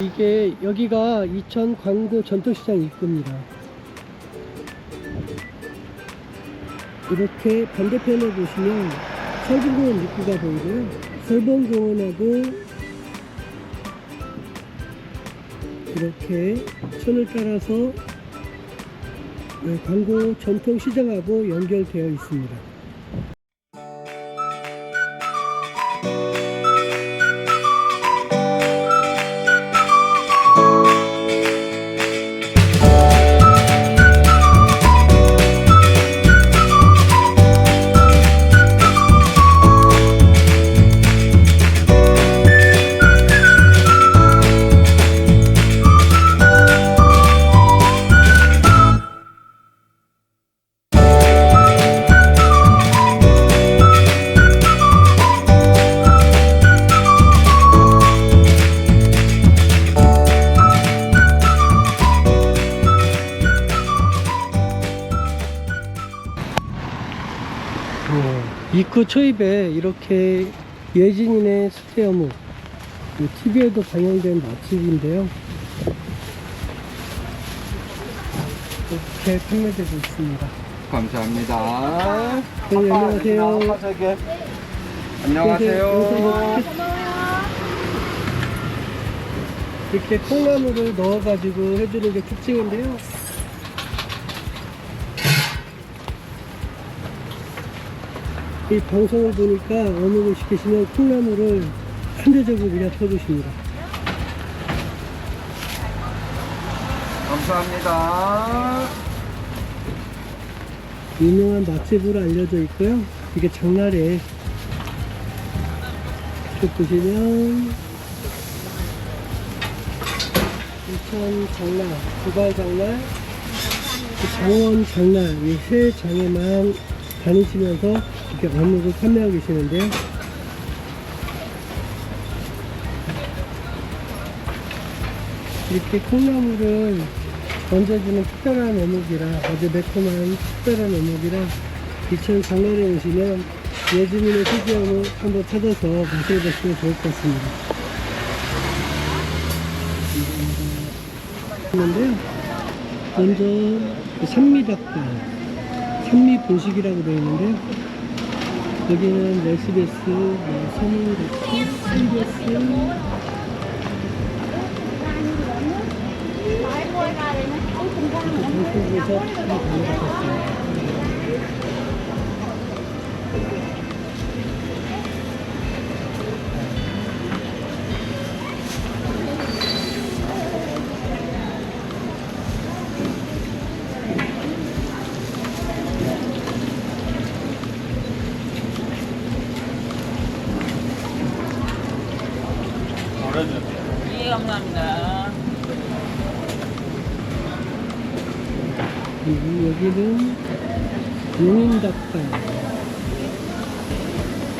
이게 여기가 이천 광고 전통시장 입구입니다. 이렇게 반대편에 보시면 설봉공원 입구가 보이고요. 설봉공원하고 이렇게 천을 따라서 네, 광고 전통시장하고 연결되어 있습니다. 이렇게 예진이네 수태어묵 TV에도 방영된 맛집인데요. 이렇게 판매되고 있습니다. 감사합니다. 네, 안녕하세요. 네, 저기. 안녕하세요. 이렇게 콩나물을 넣어가지고 해주는 게 특징인데요. 이 방송을 보니까 어묵을 시키시면 콩나물을 한 대접을 그냥 퍼주십니다. 감사합니다. 유명한 맛집으로 알려져 있고요. 이게 장날에 쭉 보시면 인천 장날, 두발 장날, 그 장원 장날 이 세 장에만 다니시면서 이렇게 어묵을 판매하고 계시는데요. 이렇게 콩나물을 얹어주는 특별한 어묵이라 아주 매콤한 특별한 어묵이라 이천 장날에 오시면 예주민의 특이어묵 한번 찾아서 마셔보시면 좋을 것 같습니다. 있는데요. 먼저 그 산미닭발, 산미 본식이라고 되어 있는데요. 여기는 SBS, 뭐 서민레스, CBS, 방송국에서 이 방송했습니다.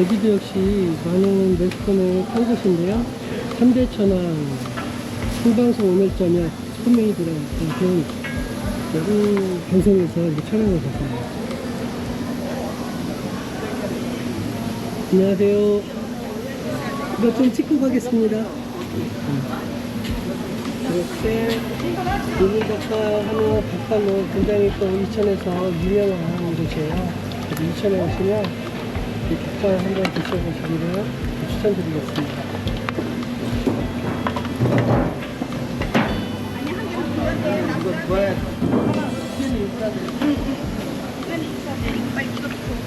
여기도 역시 많은 매스컴의 한 곳인데요. 3대 천왕 생방송 오늘 저녁 스포메이 들어간 여기 방송에서 이렇게 촬영을 했습니다. 안녕하세요. 이거 좀 찍고 가겠습니다. 이렇게 요리닭발 하면 닭발로 굉장히 또 이천에서 유명한 곳이에요. 이천에 오시면 이 닭발 한번 드셔보시기를 추천드리겠습니다.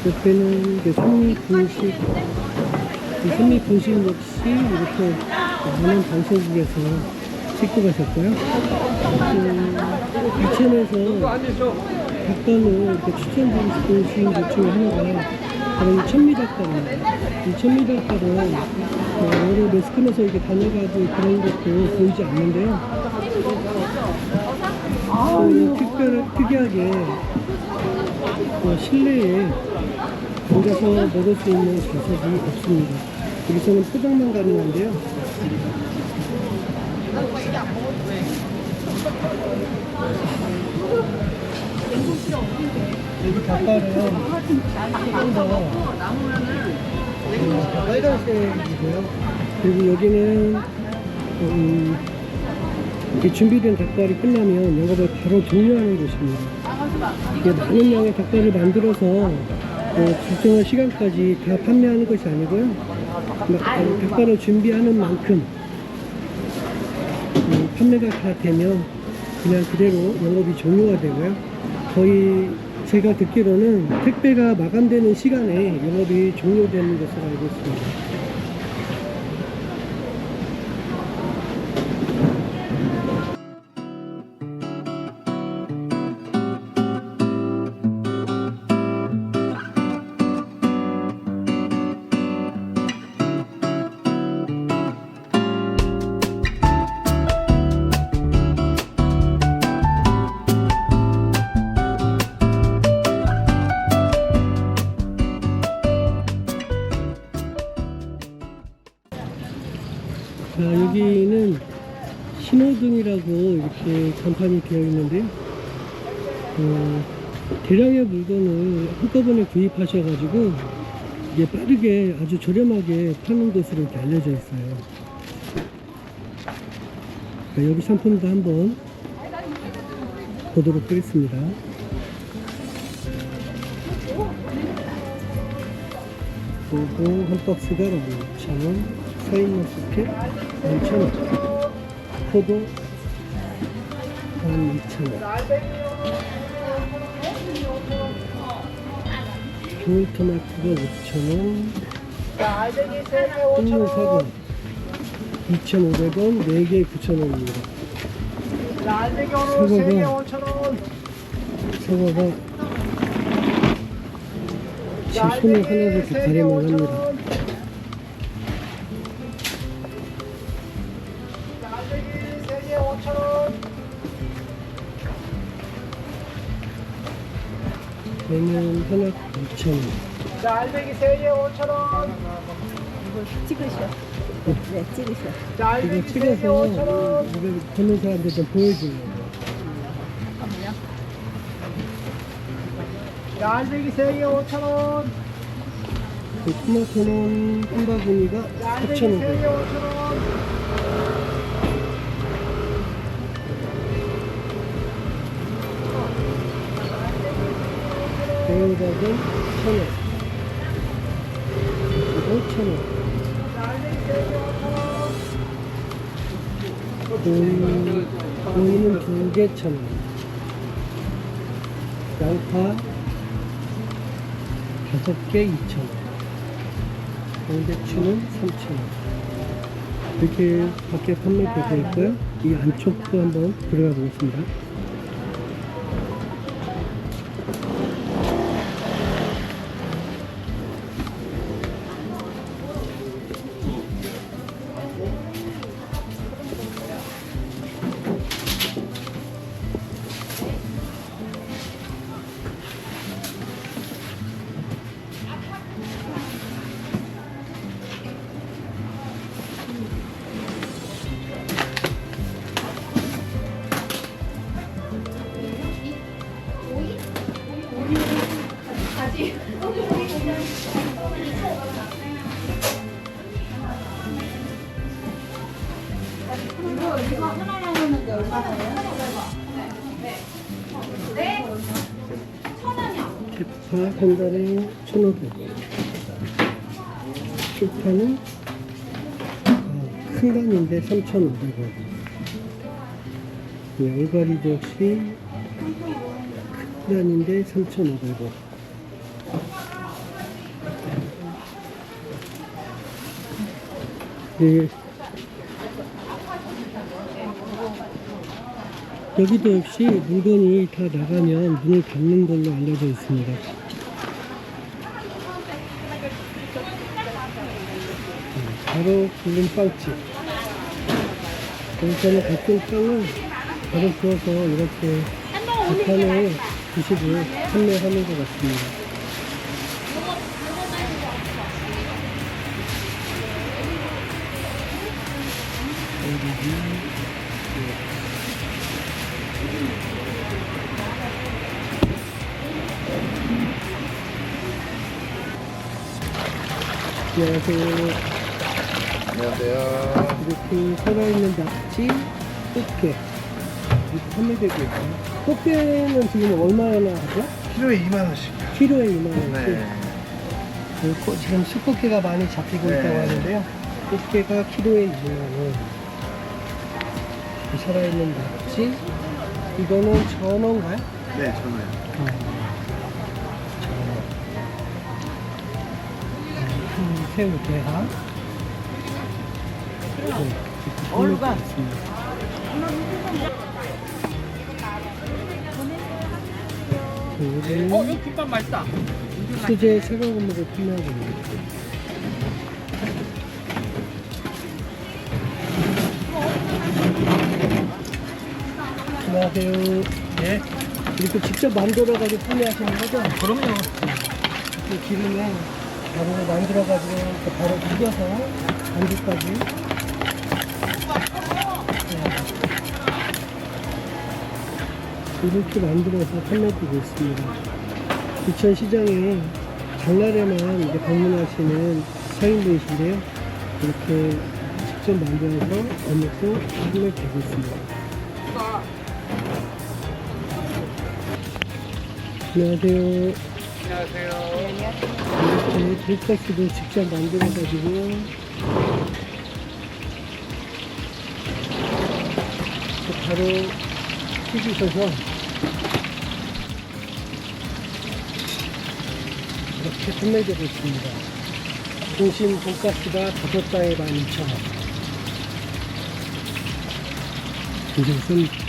옆에는 이제 산미 분식, 이 산미 분식 역시 이렇게 많은 방송국에서 찍고 가셨고요. 그 이천에서 닭발로 이렇게 추천드리고 싶은 주인 것 중에 하나가 이 천미닭발입니다. 이 천미닭발은 뭐 여러 매스컴에서 이렇게 다녀가고 그런 것도 보이지 않는데요. 그 특별, 특이하게 어, 실내에 앉아서 먹을 수 있는 좌석이 없습니다. 여기서는 포장만 가능한데요. 여기 닭발은 조금 더 음, 빨간색이고요. 그리고 여기는 음, 이 준비된 닭발이 끝나면 영업을 바로 종료하는 곳입니다. 이게 많은 양의 닭발을 만들어서 어, 특정한 시간까지 다 판매하는 것이 아니고요. 마- 어, 닭발을 준비하는 만큼 음, 판매가 다 되면 그냥 그대로 영업이 종료가 되고요. 거의 제가 듣기로는 택배가 마감되는 시간에 영업이 종료되는 것으로 알고 있습니다. 신호등이라고 이렇게 간판이 되어 있는데요. 어, 대량의 물건을 한꺼번에 구입하셔가지고 이게 빠르게 아주 저렴하게 파는 곳으로 이렇게 알려져 있어요. 자, 여기 상품도 한번 보도록 하겠습니다. 요거 한 박스가 12,000원, 샤인머스 캡 11,000원, 포도 12,000원, 겨울토마토가 5,000원, 콩물 사과 2,500원, 4개에 9,000원입니다. 사과가 사과가 제 손을 이렇게 가려만 합니다. 2,000원. 자, 알배기 3개 5,000원. 찍으셔. 네, 찍으셔. 자, 이거 알배기 3개 찍어서 5,000원. 이걸 보는 사람들 좀 보여주려고. 잠깐만요. 자, 알배기 3개 5,000원. 그 토마토는 한 바구니가 자, 알배기 3개 4,500원. 5,000원. 배우닭은 1,000원. 이거 1,000원. 고기, 고기는 두개 1,000원. 양파 다섯 개 2,000원. 양배추는 3,000원. 이렇게 밖에 판매되고 있고요. 이 안쪽도 한번 들어가 보겠습니다. 대파 한 달에 1,500원. 쪽파는 어, 큰 단인데 3,500원. 알바리도 역시 큰 단인데 3,500원. 네. 여기도 역시 물건이 다 나가면 문을 닫는 걸로 알려져 있습니다. 음, 바로 굽는 빵집. 여기서는 같은 빵을 바로 구워서 이렇게 재판에 드시고 판매하는 것 같습니다. 안녕하세요. 안녕하세요. 이렇게 살아있는 낙지, 꽃게, 이렇게 판매되고 있고요. 꽃게는 지금 얼마나 하죠? 키로에 2만 원씩. 키로에 2만 원씩. 네. 그 꽃- 지금 수꽃게가 많이 잡히고 네. 있다고 하는데요. 꽃게가 키로에 2만 원. 이 살아있는 낙지. 이거는 전어인가요? 네, 전화요. 어. 새우 대하. 얼가 있습니다. 어, 어, 이거 김밥 맛있다. 수제 새거건목을 판매하고 있습니다. 안녕하세요. 네. 이렇게 직접 만들어가지고 판매하시는 거죠? 그럼요. 그 기름에 바로 만들어가지고 이렇게 바로 튀겨서 안주까지. 네. 이렇게 만들어서 판매드리고 있습니다. 부천 시장에 장날에만 이제 방문하시는 서인분이신데요. 이렇게 직접 만들어서 어묵도 판매되고 있습니다. 안녕하세요. 이렇게 돈가스도 직접 만들어가지고 바로 튀기셔서 이렇게 판매되고 있습니다. 중심 돈가스가 다섯 다에 12,000원. 이것은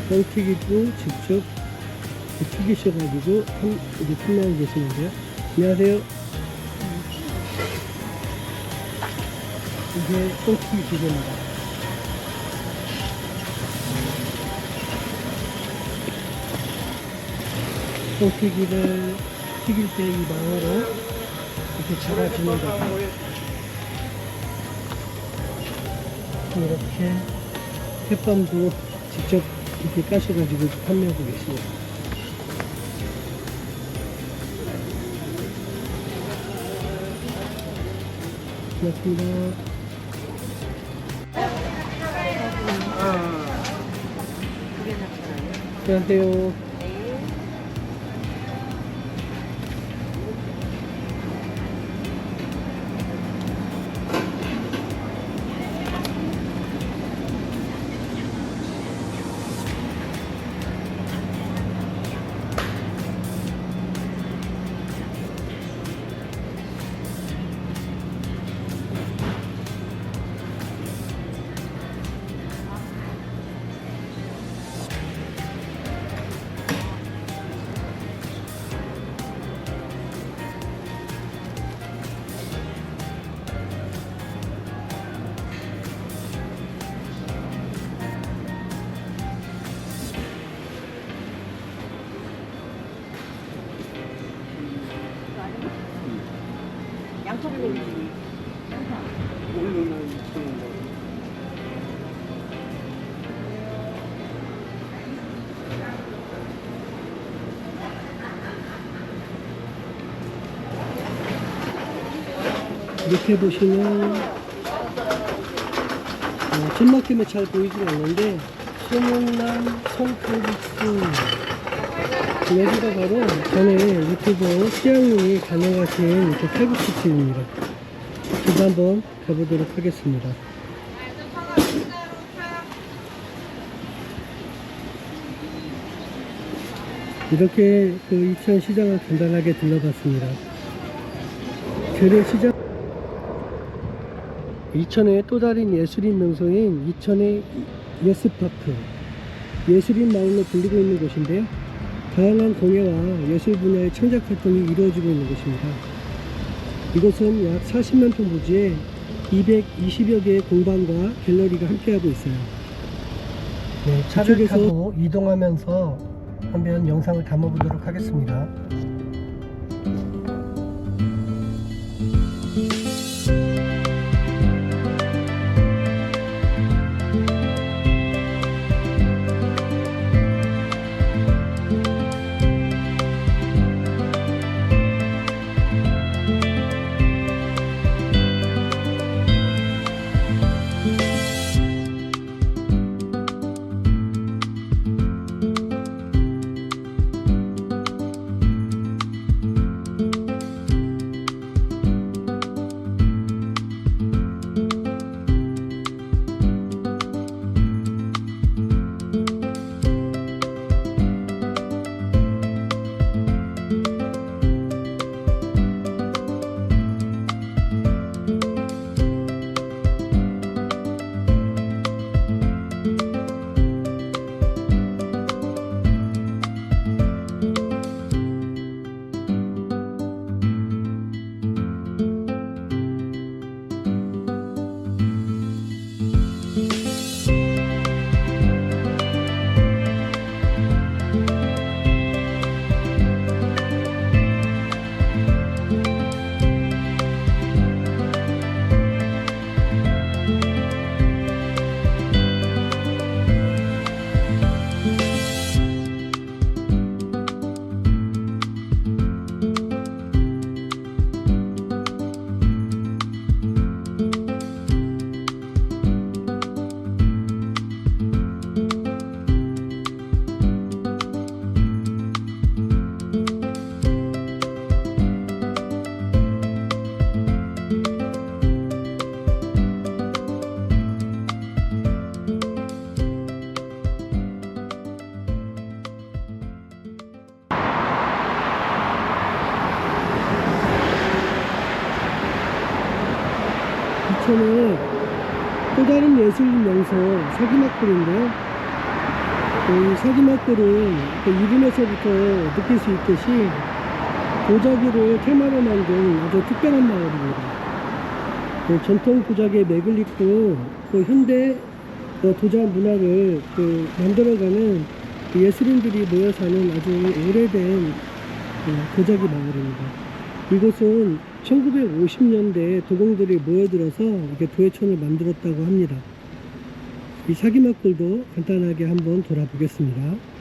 뻥튀기도 직접 튀기셔가지고 판, 이제 판매하고 계시는데요. 안녕하세요. 이게 뻥튀기 기계입니다. 뻥튀기를 튀길 때 이 망으로 이렇게 잡아주는 거고 이렇게 햇밤도 직접 이렇게 까셔가지고 판매하고 계십니다. 고맙습니다. 안녕하세요. 이렇게 보시면 어, 때문에 잘 보이진 않는데 소문난 성칼국수 여기가 바로 전에 유튜버 시장님이 가능하신 이렇게 칼국수집입니다. 저도 한번 가보도록 하겠습니다. 이렇게 그 이천 시장을 간단하게 둘러봤습니다. 재래시장 이천의 또 다른 예술인 명소인 이천의 예스파크 예술인 마을로 불리고 있는 곳인데요 다양한 공예와 예술 분야의 창작 활동이 이루어지고 있는 곳입니다. 이곳은 약 40만 평 부지에 220여 개의 공방과 갤러리가 함께하고 있어요. 네, 차를 타고 이동하면서 한번 영상을 담아보도록 하겠습니다 이곳에서는 또 다른 예술 명소 사기막골인데요. 이 사기막골은 그 이름에서부터 느낄 수 있듯이 도자기를 테마로 만든 아주 특별한 마을입니다. 그 전통 도자기의 맥을 잇고 또 현대 그 도자 문화를 그 만들어가는 그 예술인들이 모여 사는 아주 오래된 그 도자기 마을입니다. 이곳은 1950년대에 도공들이 모여들어서 이렇게 도예촌을 만들었다고 합니다. 이 사기막골도 간단하게 한번 돌아보겠습니다.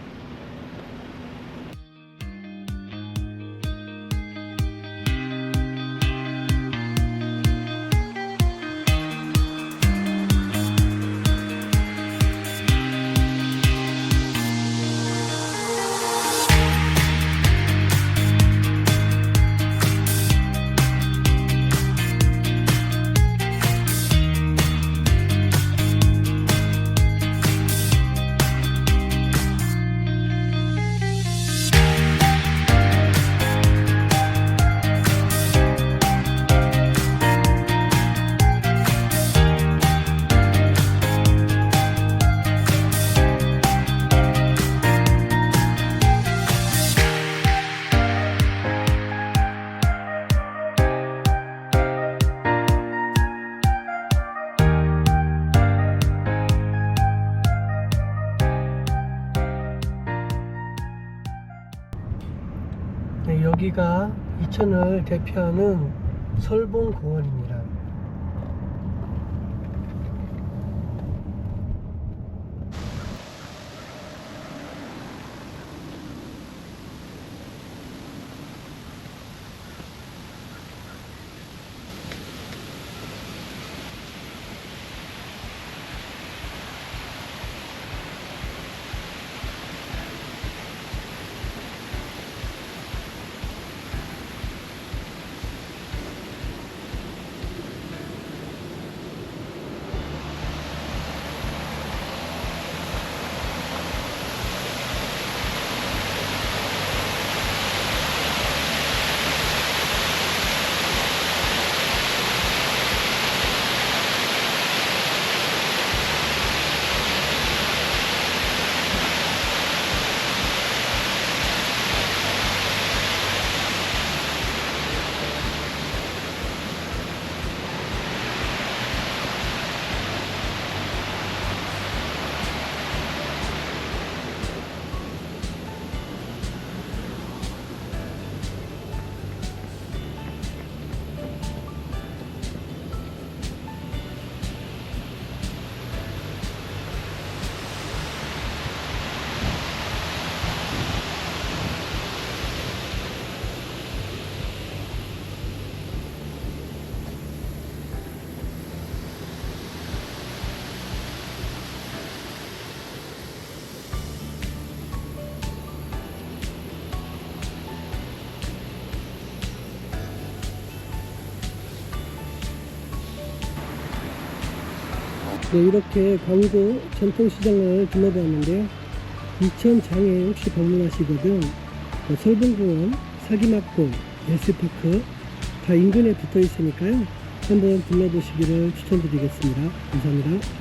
이천을 대표하는 설봉공원입니다. 네, 이렇게 광고 전통시장을 둘러봤는데요. 이천 장에 혹시 방문하시거든 어, 설봉공원, 사기막골, 예스파크 다 인근에 붙어 있으니까요. 한번 둘러보시기를 추천드리겠습니다. 감사합니다.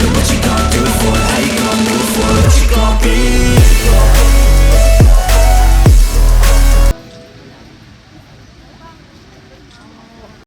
Look what you gon' do for it, how you gon' move for what you gon' be.